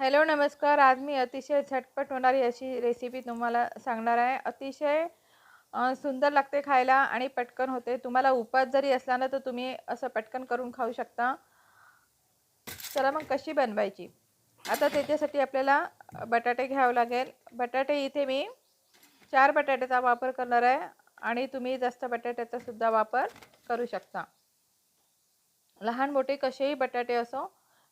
Hello नमस्कार. आज मी अतिशय झटपट होणारी अशी रेसिपी तुम्हाला सांगणार आहे. अतिशय सुंदर लागते खायला आणि पटकन होते. तुम्हाला उपास जरी असला ना तर तुम्ही असं पटकन करून खाऊ शकता. चला मग कशी बनवायची? आता त्याच्यासाठी आपल्याला बटाटे घ्यावं लागेल. बटाटे इथे मी चार बटाट्याचा वापर करणार आहे आणि तुम्ही जास्त बटाट्याचा सुद्धा वापर करू शकता. लहान मोठे कसेही बटाटे असो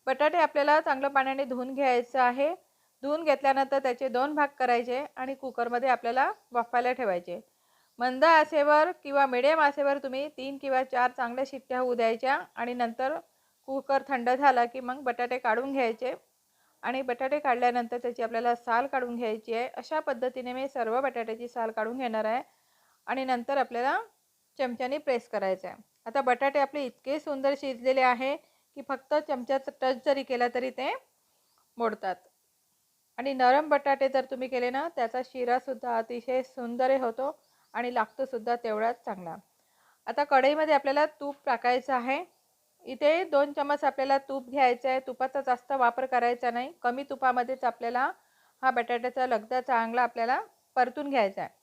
बटाटे आपल्याला चांगलं पाण्याने धुवून घ्यायचं आहे. धुवून घेतल्यानंतर त्याचे दोन भाग करायचे आणि कुकरमध्ये आपल्याला वाफायला ठेवायचे. मंद आसेवर किंवा मिडियम आसेवर तुम्ही तीन किंवा चार चांगल्या शिट्ट्या होऊ द्यायच्या आणि नंतर कुकर थंड झाला की मग बटाटे काढून घ्यायचे. आणि बटाटे काढल्यानंतर त्याची आपल्याला साल काढून घ्यायची आहे. अशा पद्धतीने मी सर्व बटाट्याची साल काढून घेणार आहे. आणि नंतर आपल्याला चमच्याने प्रेस करायचं आहे. आता बटाटे आपले इतके सुंदर शिजलेले आहे. की फक्त चमच्याचा टच जरी केला तरी ते मोडतात. आणि नरम बटाटे जर तुम्ही केले ना त्याचा शिरासुद्धा अतिशय सुंदर होतो आणि लागतोसुद्धा तेवढाच चांगला. आता कढईमध्ये आपल्याला तूप टाकायचं आहे. इथे दोन चमच आपल्याला तूप घ्यायचं आहे. तुपाचा जास्त वापर करायचा नाही. कमी तुपामध्येच आपल्याला हा बटाट्याचा लगदा चांगला आपल्याला परतून घ्यायचा आहे.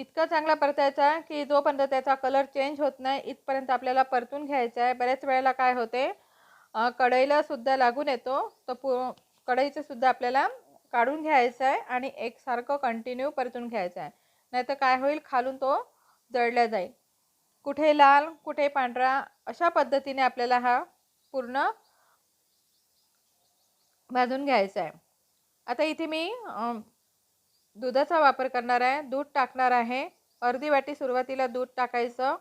इतका चांगला परतायचा की जोपर्यंत त्याचा कलर चेंज होत नाही इथपर्यंत आपल्याला परतून घ्यायचा आहे बऱ्याच वेळेला काय होते कढईला सुद्धा लागून येतो. तर पु कढईचं सुद्धा आपल्याला काढून घ्यायचं आहे आणि एकसारखं कंटिन्यू परतून घ्यायचं आहे नाहीतर काय होईल खालून तो जळला जाईल. कुठे लाल कुठे पांढरा अशा पद्धतीने आपल्याला हा पूर्ण भाजून घ्यायचा आहे आता इथे मी दुधाचा वापर करणार आहे दूध टाकणार आहे. अर्धी वाटी सुरुवातीला दूध टाकायचं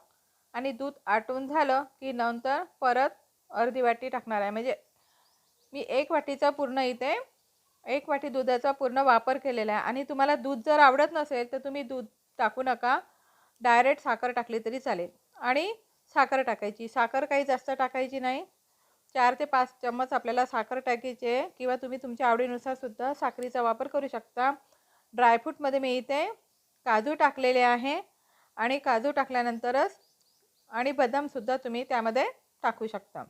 आणि दूध आटून झालं की नंतर परत अर्धी वाटी टाकणार आहे. म्हणजे मी एक वाटीचा पूर्ण इथे एक वाटी दुधाचा पूर्ण वापर केलेला आहे. आणि तुम्हाला दूध जर आवडत नसेल तर तुम्ही दूध टाकू नका. डायरेक्ट साखर टाकली तरी चालेल. आणि साखर टाकायची. साखर काही जास्त टाकायची नाही. चार ते पाच चम्मच आपल्याला साखर टाकायची आहे. किंवा तुम्ही तुमच्या आवडीनुसार सुद्धा साखरेचा वापर करू शकता. ड्रायफ्रूटमध्ये मी इथे काजू टाकलेले आहे आणि काजू टाकल्यानंतरच आणि बदामसुद्धा तुम्ही त्यामध्ये टाकू शकता.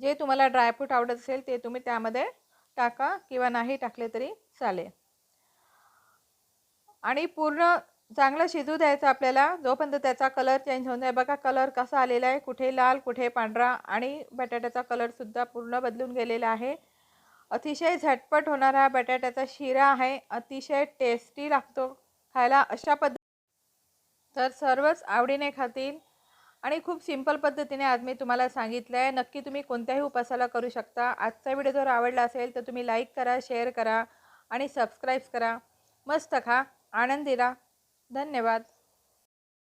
जे तुम्हाला ड्रायफ्रूट आवडत असेल ते तुम्ही त्यामध्ये टाका किंवा नाही टाकले तरी चालेल. आणि पूर्ण चांगलं शिजू द्यायचं आपल्याला जोपर्यंत त्याचा कलर चेंज होऊन जाईल बघा कलर कसा आलेला आहे. कुठे लाल कुठे पांढरा आणि बटाट्याचा कलरसुद्धा पूर्ण बदलून गेलेला आहे. अतिशय झटपट होणारा हा बटाट्याचा शिरा आहे. अतिशय टेस्टी लागतो खायला अशा पद्ध तर सर्वच आवडीने खातील. आणि खूप सिंपल पद्धतीने आज मी तुम्हाला सांगितलं आहे नक्की तुम्ही कोणत्याही उपासाला करू शकता. आजचा व्हिडिओ जर आवडला असेल तर तुम्ही लाईक करा शेअर करा आणि सबस्क्राईब करा. मस्त खा आनंदी राहा धन्यवाद.